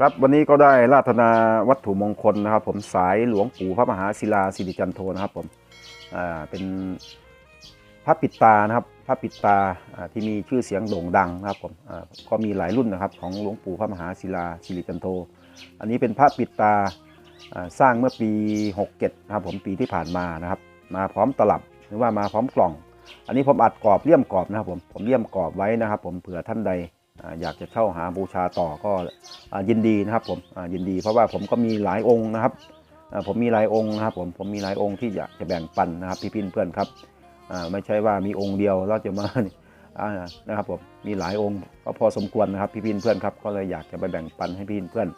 ครับวันนี้ก็ได้ราธนาวัตถุมงคลนะครับ ผมสายหลวงปู่พระมหาศิลาสิริจันโทนะครับผมอ่าเป็นพระปิดตานะครับพระปิดตาที่มีชื่อเสียงโด่งดังนะครับผมก็มีหลายรุ่นนะครับของหลวงปู่พระมหาศิลาสิริจันโท อันนี้เป็นพระปิดตาอ่าสร้างเมื่อปี 67นะครับผมปีที่ผ่านมานะครับ มาพร้อมตลับหรือว่ามาพร้อมกล่อง อันนี้ผมอัดกรอบเลี่ยมกรอบนะครับผมผมเลี่ยมกรอบไว้นะครับ ผมเผื่อท่านใด อยากจะเช่าหาบูชาต่อก็ยินดีนะครับผมยินดีเพราะว่าผมก็มีหลายองค์นะครับผมมีหลายองค์นะครับผมผมมีหลายองค์ที่อยากจะแบ่งปันนะครับพี่พี่เพื่อนครับไม่ใช่ว่ามีองค์เดียวเราจะมานะครับผมมีหลายองค์ก็พอสมควรนะครับพี่พี่เพื่อนครับก็เลยอยากจะไปแบ่งปันให้พี่เพื่อน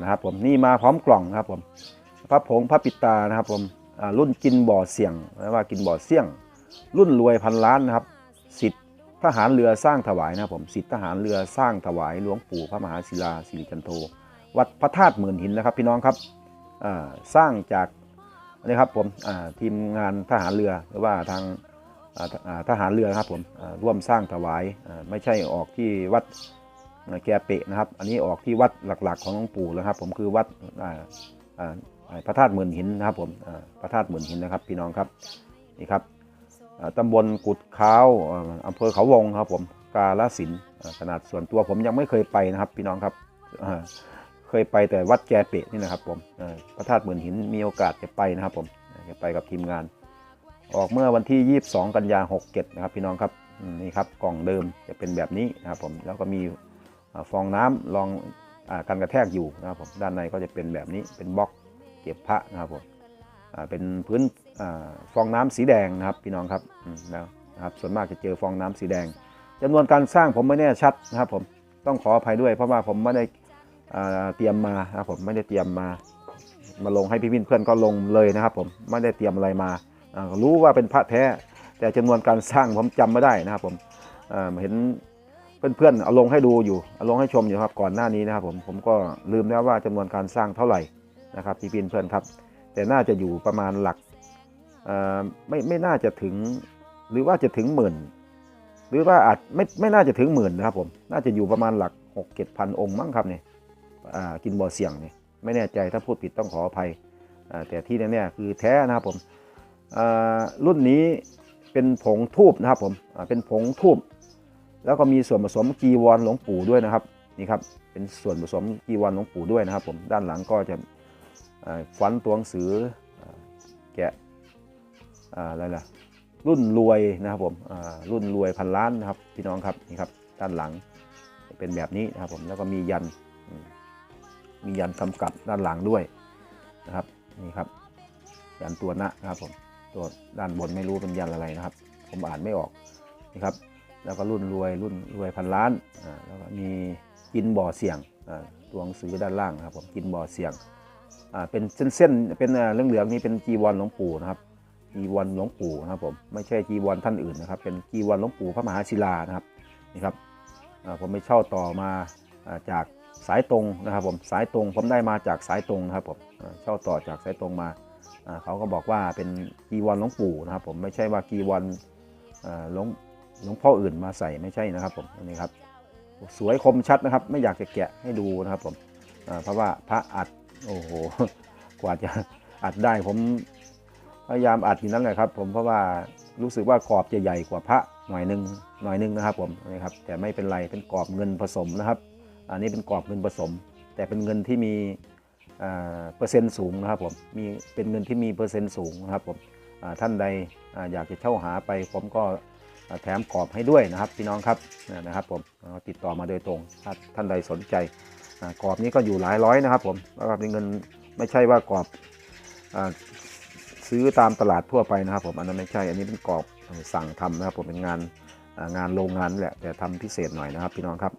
นะครับผมนี่มาพร้อมกล่องนะครับผมพระผงพระปิดตานะครับผมรุ่นกินบ่อเสี่ยงหรือว่ากินบ่อเสี่ยง รุ่นรวยพันล้านนะครับสิทธิ ทหารเรือสร้างถวายนะครับผมสิทธิทหารเรือสร้างถวายหลวงปู่พระมหาศิลาสิริจันโท วัดพระธาตุหมื่นหินนะครับ พี่น้องครับสร้างจากนี่ครับผมทีมงานทหารเรือหรือว่าทางทหารเรือครับผมร่วมสร้างถวายไม่ใช่ออกที่วัดแกเปะนะครับ อันนี้ออกที่วัดหลักๆของหลวงปู่แล้วครับ ผมคือวัดพระธาตุหมื่นหินนะครับผมพระธาตุหมื่นหินนะครับ พี่น้องครับนี่ครับ ตำบลกุดค้าวอ่าอำเภอเขาวงครับผมกาลสินขนาดส่วนตัวผมยังไม่เคยไปนะครับพี่น้องครับเคยไปแต่วัดแกเปะนี่นะครับผมพระธาตุเหมือนหินมีโอกาสจะไปนะครับผมจะไปกับทีมงาน ออกเมื่อวันที่ 22 กันยา67 นะครับพี่น้องครับนี่ครับกล่องเดิมจะเป็นแบบนี้นะครับผมแล้วก็มีอฟองน้ำรองอากันกระแทกอยู่นะครับผมด้านในก็จะเป็นแบบนี้เป็นบล็อกเก็บพระนะครับผมเป็นพื้น ฟองน้ำสีแดงนะครับพี่น้องครับแล้วนะครับส่วนมากจะเจอฟองน้ำสีแดงจำนวนการสร้างผมไม่แน่ชัดนะครับผมต้องขออภัยด้วย เพราะว่าผมไม่ได้เตรียมมานะครับผมไม่ได้เตรียมมา มาลงให้พี่พี่เพื่อนก็ลงเลยนะครับ ผมไม่ได้เตรียมอะไรมารู้ว่าเป็นพระแท้ แต่จำนวนการสร้างผมจำไม่ได้นะครับ ผมเห็นเพื่อนๆเอาลงให้ดูอยู่เอาลงให้ชมอยู่ครับก่อนหน้านี้นะครับ ผมผมก็ลืมแล้วว่าจำนวนการสร้างเท่าไหร่นะครับพี่พี่เพื่อนครับ แต่น่าจะอยู่ประมาณหลัก ไม่ไม่น่าจะถึง หรือว่าจะถึงหมื่น หรือว่าอาจไม่ไม่น่าจะถึงหมื่นนะครับผมน่าจะอยู่ประมาณหลักหกเจ็ดพันองค์มั้งครับเนี่ยกินบ่อเสี่ยงเนี่ยไม่แน่ใจถ้าพูดผิดต้องขออภัยแต่ที่แน่ๆคือแท้นะครับผมรุ่นนี้เป็นผงทูบนะครับผมเป็นผงทูบแล้วก็มีส่วนผสมจีวรหลวงปู่ด้วยนะครับนี่ครับเป็นส่วนผสมจีวรหลวงปู่ด้วยนะครับผมด้านหลังก็จะฟันตัวหนังสือแกะ อะไรล่ะรุ่นรวยนะครับผมรุ่นรวยพันล้านนะครับพี่น้องครับนี่ครับด้านหลังเป็นแบบนี้นะครับผมแล้วก็มียันมียันกำกับด้านหลังด้วยนะครับนี่ครับยันตัวหนะนะครับผมตัวด้านบนไม่รู้เป็นยันอะไรนะครับ ผมอ่านไม่ออกนี่ครับแล้วก็รุ่นรวยรุ่นรวยพันล้านอ่าแล้วก็มีกินบ่อเสี่ยงอ่าตัวหนังสือด้านล่างนะครับผมกินบ่อเสี่ยงอ่าเป็นเส้นๆเป็นเรื่องเหลืองๆนี่เป็นจีวรหลวงปู่นะครับ จีวรหลวงปู่นะครับผมไม่ใช่จีวรท่านอื่นนะครับ เป็นจีวรหลวงปู่พระมหาศิลานะครับนี่ครับผมไปเช่าต่อมาจากสายตรงนะครับผมสายตรงผมได้มาจากสายตรงนะครับผมเช่าต่อจากสายตรงมาเขาก็บอกว่าเป็นจีวรหลวงปู่นะครับ ผมไม่ใช่ว่าจีวรหลวงหลวงพ่ออื่นมาใส่ไม่ใช่นะครับผมนนี้ครับสวยคมชัดนะครับ ไม่อยากจะแกะให้ดูนะครับผมเพราะว่าพระอัดโอ้โหกว่าจะอัดได้ผม พยายามอัดอยู่นั่นแหละครับ ผมเพราะว่ารู้สึกว่ากรอบจะใหญ่กว่าพระหน่อยหนึงหน่อยหนึงนะครับผมนี่ครับแต่ไม่เป็นไรเป็นกรอบเงินผสมนะครับ อันนี้เป็นกรอบเงินผสม แต่เป็นเงินที่มีอ่าเปอร์เซ็นต์สูงนะครับผมมีเป็นเงินที่มีเปอร์เซ็นต์สูงนะครับผมท่านใดออยากจะเช่าหาไปผมก็แถมกรอบให้ด้วยนะครับพี่น้องครับนะครับผมติดต่อมาโดยตรงถ้าท่านใดสนใจกรอบนี้ก็อยู่หลายร้อยนะครับผมแล้วก็เป็นเงินไม่ใช่ว่ากรอบ ซื้อตามตลาดทั่วไปนะครับ ผมอันนั้นไม่ใช่ อันนี้เป็นกรอบสั่งทำนะครับ ผมเป็นงานงานโรงงานแหละแต่ทำพิเศษหน่อยนะครับ พี่น้องครับ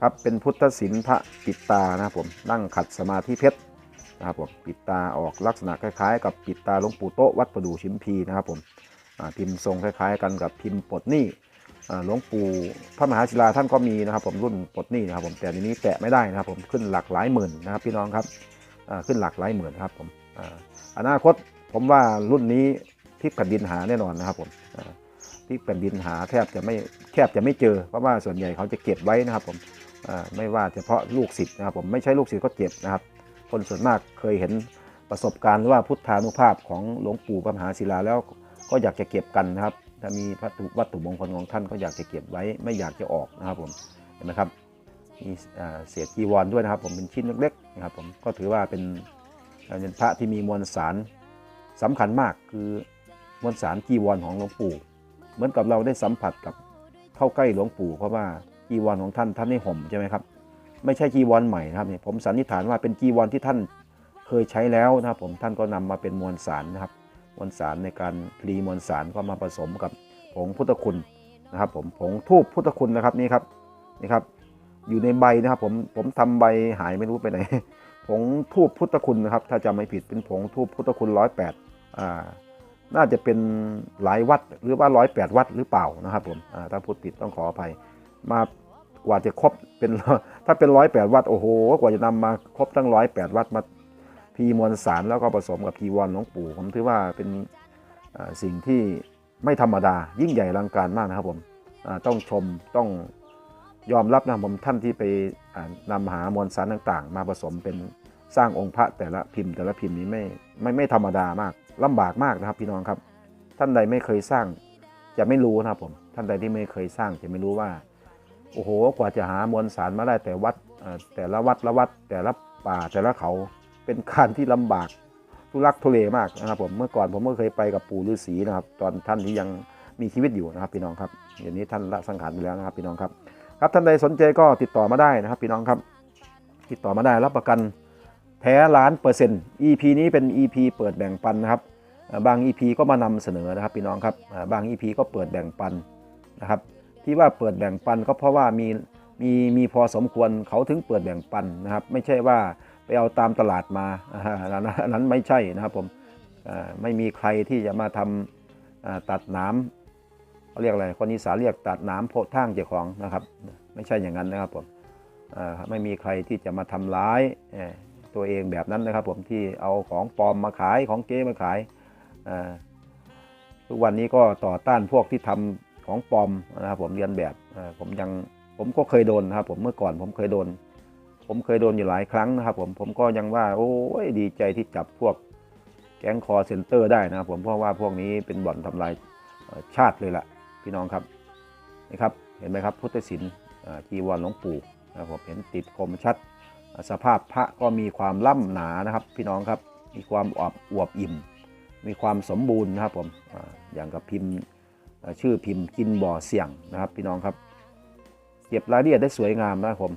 ครับเป็นพุทธศิลป์พระปิดตานะครับผมนั่งขัดสมาธิเพชรนะครับผมปิดตาออกลักษณะคล้ายๆ กับปิดตาหลวงปู่โตวัดประดู่ชิมพีนะครับผมพิมพ์ทรงคล้ายๆ กันกับพิมพ์ปดนี่หลวงปู่พระมหาศิลาท่านก็มีนะครับ ผมรุ่นปดนี้นะครับผมแต่ทีนี้แตะไม่ได้นะครับผมขึ้นหลักหลายหมื่นนะครับพี่น้องครับขึ้นหลักหลายหมื่นครับผมอนาคต ผมว่ารุ่นนี้พลิกแผ่นดินหาแน่นอนนะครับผมอ่าพลิกแผ่นดินหาแทบจะไม่แทบจะไม่เจอ เพราะว่าส่วนใหญ่เขาจะเก็บไว้นะครับผมไม่ว่าเฉพาะลูกศิษย์นะครับผมไม่ใช่ลูกศิษย์ก็เจ็บนะครับ คนส่วนมากเคยเห็นประสบการณ์ว่าพุทธานุภาพของหลวงปู่พระมหาศิลาแล้วก็อยากจะเก็บกันนะครับ ถ้ามีวัตถุวัตถุมงคลของท่านก็อยากจะเก็บไว้ไม่อยากจะออกนะครับผมเห็นไหมครับมีเศษจีวรด้วยนะครับ ผมเป็นชิ้นเล็กๆนะครับผมก็ถือว่าเป็นเป็นพระที่มีมวลสาร สำคัญมากคือมวลสารจีวรของหลวงปู่ เหมือนกับเราได้สัมผัสกับเข้าใกล้หลวงปู่เพราะว่าจีวรของท่านท่านให้ห่มใช่ไหมครับ ไม่ใช่จีวรใหม่นะครับเนี่ยผมสันนิษฐานว่าเป็นจีวรที่ท่านเคยใช้แล้วนะครับผมท่านก็นำมาเป็นมวลสารนะครับ มวลสารในการพลีมวลสารก็มาผสมกับผงพุทธคุณนะครับ ผมผงทูบพุทธคุณนะครับนี่ครับนี่ครับ อยู่ในใบนะครับผมผมทำใบหายไม่รู้ไปไหนผงทูบพุทธคุณนะครับ ถ้าจำไม่ผิดเป็นผงทูบพุทธคุณร้อยแปด น่าจะเป็นหลายวัดหรือว่าร้อยแปดวัดหรือเปล่านะครับผมถ้าพูดผิดต้องขออภัย มากว่าจะครบเป็นถ้าเป็นร้อยแปดวัดโอ้โหกว่าจะนำมาครบทั้งร้อยแปดวัดมาพีมวลสารแล้วก็ผสมกับพีวรหลวงปู่ผมถือว่าเป็นสิ่งที่ไม่ธรรมดา ยิ่งใหญ่ลังการมากนะครับผมต้องชมต้องยอมรับนะครับผมท่านที่ไปอ่านำหามวลสารต่างๆ มาผสมเป็นสร้างองค์พระแต่ละพิมพ์แต่ละพิมพ์นี้ไม่ไม่ไม่ธรรมดามาก ลำบากมากนะครับพี่น้องครับ ท่านใดไม่เคยสร้าง จะไม่รู้นะครับผม ท่านใดที่ไม่เคยสร้างจะไม่รู้ว่า โอ้โห กว่าจะหามวลสารมาได้แต่วัดแต่ละวัดละวัด แต่ละป่าแต่ละเขาเป็นการที่ลำบากทุลักทุเลมากนะครับผมเมื่อก่อนผมก็เคยไปกับปู่ฤาษีนะครับ ตอนท่านที่ยังมีชีวิตอยู่นะครับ พี่น้องครับเดี๋ยวนี้ท่านละสังขารไปแล้วนะครับ พี่น้องครับ ครับท่านใดสนใจก็ติดต่อมาได้นะครับ พี่น้องครับ ติดต่อมาได้รับประกัน ท้ล้านเปอร์เซ็นต์ EP นี้เป็น EP เปิดแบ่งปันนะครับ บาง EP ก็มานำเสนอนะครับพี่น้องครับ บาง EP ก็เปิดแบ่งปันนะครับ ที่ว่าเปิดแบ่งปันก็เพราะว่ามีมีมีพอสมควรเขาถึงเปิดแบ่งปันนะครับ ไม่ใช่ว่าไปเอาตามตลาดมาอันนั้นไม่ใช่นะครับผมไม่มีใครที่จะมาทำอ่าตัดหน้ำเขาเรียกอะไรคนอีสานเรียกตัดหน้ำโพดทางเจ้าของนะครับ ไม่ใช่อย่างนั้นนะครับผมไม่มีใครที่จะมาทำร้าย ตัวเองแบบนั้นนะครับ ผมที่เอาของปลอมมาขายของเก๊มาขายทุกวันนี้ก็ต่อต้านพวกที่ทำของปลอมนะครับ ผมเรียนแบบผมยังผมก็เคยโดนนะครับ ผมเมื่อก่อนผมเคยโดน ผมเคยโดนอยู่หลายครั้งนะครับ ผมผมก็ยังว่าโอ้ยดีใจที่จับพวกแก๊งคอเซ็นเตอร์ได้นะครับผมเพราะว่าพวกนี้เป็นบ่อนทำลายชาติเลยล่ะ พี่น้องครับนี่ครับ เห็นไหมครับ พุทธศิลป์จีวรหลวงปู่นะครับผมเห็นติดคมชัด สภาพพระก็มีความล่ำหนานะครับ พี่น้องครับมีความอวบอวบอิ่ม มีความสมบูรณ์นะครับผมออย่างกับพิมพ์ชื่อพิมพ์กินบ่อเสี่ยงนะครับ พี่น้องครับ เก็บรายละเอียดได้สวยงามนะครับผม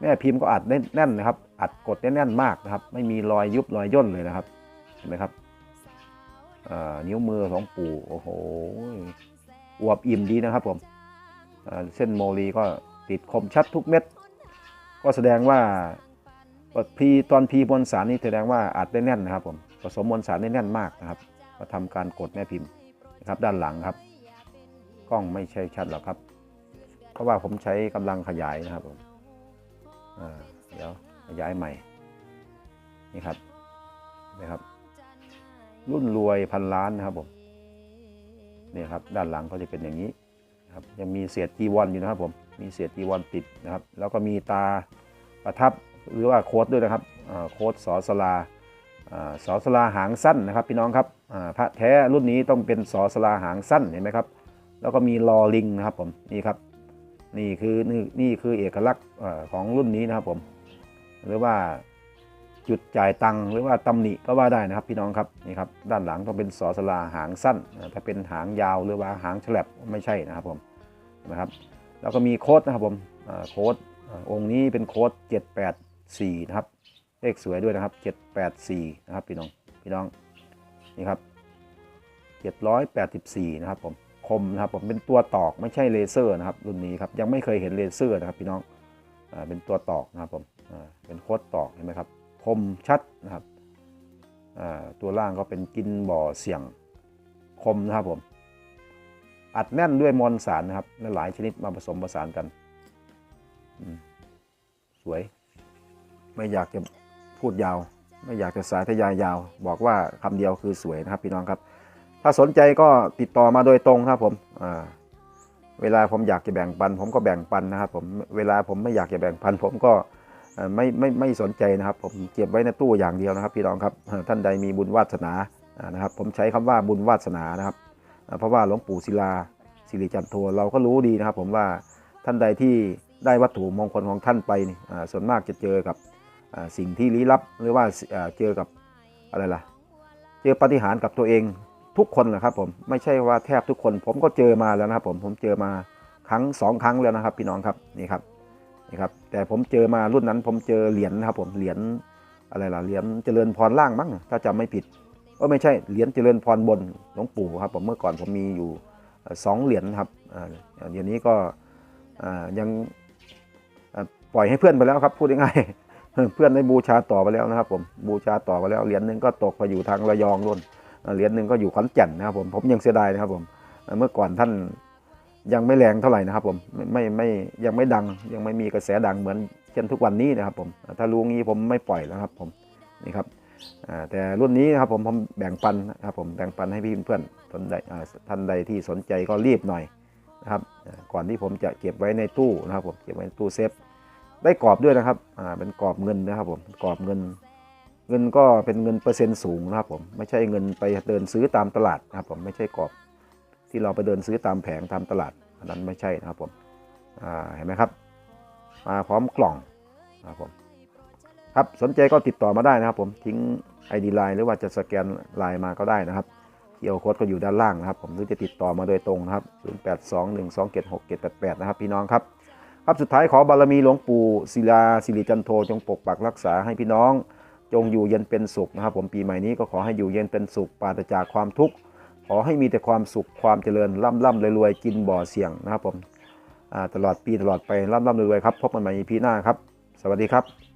แม่พิมพ์ก็อัดแน่นนะครับ อัดกดแน่นมากนะครับ ไม่มีรอยยุบรอยย่นเลยนะครับเห็นไหมครับนิ้วมือของปู่โอ้โหอวบอิ่มดีนะครับผมเส้นโมลีก็ติดคมชัดทุกเม็ด ก็แสดงว่าพีตอนพีมวลสารนี่แสดงว่าอัดได้แน่นนะครับผมผสมมวลสารได้แน่นมากนะครับ ก็ทำการกดแม่พิมพ์นะครับ ด้านหลังครับ กล้องไม่ใช่ชัดหรอกครับ เพราะว่าผมใช้กำลังขยายนะครับผมเดี๋ยวขยายใหม่นี่ครับนะครับ รุ่นรวยพันล้านนะครับผมนี่ครับ ด้านหลังก็จะเป็นอย่างนี้ ครับยังมีเศษจีวรอยู่นะครับผมมีเศษจีวรติดนะครับ แล้วก็มีตาประทับหรือว่าโค้ดด้วยนะครับโค้ดสอสลาอสอสลาหางสั้นนะครับ พี่น้องครับพระแท้รุ่นนี้ต้องเป็นสอสลาหางสั้นเห็นไหมครับ แล้วก็มีลอลิงนะครับผมนี่ครับนี่คือนี่นี่คือเอกลักษณ์ของรุ่นนี้นะครับผม หรือว่า จุดจ่ายตังค์หรือว่าตำหนิก็ว่าได้นะครับพี่น้องครับนี่ครับด้านหลังต้องเป็นสอสลาหางสั้นถ้าเป็นหางยาวหรือว่าหางฉลับไม่ใช่นะครับผมนะครับแล้วก็มีโค้ดนะครับผมโค้ดองค์นี้เป็นโค้ด784นะครับเลขสวยด้วยนะครับ 784นะครับพี่น้องพี่น้องนี่ครับ784นะครับผมคมนะครับผมเป็นตัวตอกไม่ใช่เลเซอร์นะครับรุ่นนี้ครับยังไม่เคยเห็นเลเซอร์นะครับพี่น้องอเป็นตัวตอกนะครับผมเป็นโคดตอกเห็นไหมครับ คมชัดนะครับตัวล่างก็เป็นกินบ่อเสียงคมนะครับผม อัดแน่นด้วยมวลสารนะครับหลายชนิดมาผสมผสานกัน สวย ไม่อยากจะพูดยาว ไม่อยากจะสายทยายยาว บอกว่าคำเดียวคือสวยนะครับพี่น้องครับ ถ้าสนใจก็ติดต่อมาโดยตรงครับผมเวลาผมอยากจะแบ่งปัน ผมก็แบ่งปันนะครับผม เวลาผมไม่อยากจะแบ่งปัน ผมก็ ไม่ไม่ไม่สนใจนะครับ ผมเก็บไว้ในตู้อย่างเดียวนะครับ พี่น้องครับท่านใดมีบุญวาสนานะครับ ผมใช้คำว่าบุญวาสนานะครับ เพราะว่าหลวงปู่ศิลาสิริจันทโทเราก็รู้ดีนะครับ ผมว่าท่านใดที่ได้วัตถุมงคลของท่านไปนี่ส่วนมากจะเจอกับสิ่งที่ลี้ลับหรือว่าเจอกับอะไรล่ะ เจอปฏิหารกับตัวเองทุกคนแหละครับผมไม่ใช่ว่าแทบทุกคน ผมก็เจอมาแล้วนะครับ ผมผมเจอมาครั้งสองครั้งแล้วนะครับ พี่น้องครับนี่ครับ นี่ครับแต่ผมเจอมารุ่นนั้น ผมเจอเหรียญนะครับผมเหรียญอะไรล่ะเหรียญเจริญพรล่างมั้งถ้าจำไม่ผิดก็ไม่ใช่เหรียญเจริญพรบนหลวงปู่ครับผมเมื่อก่อนผมมีอยู่สองเหรียญครับเดี๋ยวนี้ก็ยังปล่อยให้เพื่อนไปแล้วครับพูดง่ายๆเพื่อนได้บูชาต่อไปแล้วนะครับ ผมบูชาต่อไปแล้วเหรียญหนึ่งก็ตกไปอยู่ทางระยองนู่นเหรียญหนึ่งก็อยู่ขอนแก่นนะครับผมผมยังเสียดายนะครับผมเมื่อก่อนท่าน ยังไม่แรงเท่าไหร่นะครับผมไม่ไม่ไม่ยังไม่ดังยังไม่มีกระแสดังเหมือนเช่นทุกวันนี้นะครับผมถ้ารู้งี้ผมไม่ปล่อยแล้วครับผมนี่ครับแต่รุ่นนี้นะครับผมผมแบ่งปันนะครับผมแบ่งปันให้พี่เพื่อนท่านใดท่านใดที่สนใจก็รีบหน่อยนะครับก่อนที่ผมจะเก็บไว้ในตู้นะครับผมเก็บไว้ในตู้เซฟได้กรอบด้วยนะครับเป็นกรอบเงินนะครับผมกรอบเงิน เงินก็เป็นเงินเปอร์เซ็นต์สูงนะครับผมไม่ใช่เงินไปเดินซื้อตามตลาดนะครับผมไม่ใช่กรอบ ที่เราไปเดินซื้อตามแผงตามตลาดอันนั้นไม่ใช่นะครับผมเห็นไหมครับ มาพร้อมกล่องนะครับผมครับสนใจก็ติดต่อมาได้นะครับ ผมทิ้ง ID ไลน์หรือว่าจะสแกนไลน์มาก็ได้นะครับเคียวโค้ดก็อยู่ด้านล่างนะครับ ผมหรือจะติดต่อมาโดยตรงนะครับ 0821276788 นะครับ พี่น้องครับ ครับสุดท้ายขอบารมีหลวงปู่ศิลาสิริจันโทจงปกปักรักษาให้พี่น้อง จงอยู่เย็นเป็นสุขนะครับ ผมปีใหม่นี้ก็ขอให้อยู่เย็นเป็นสุขปราศจากความทุกข์ ขอให้มีแต่ความสุขความเจริญร่ำร่ำรวยๆกินบ่อเสี่ยงนะครับผมตลอดปีตลอดไปร่ำร่ำรวยๆครับพบกันใหม่ EP หน้าครับ สวัสดีครับ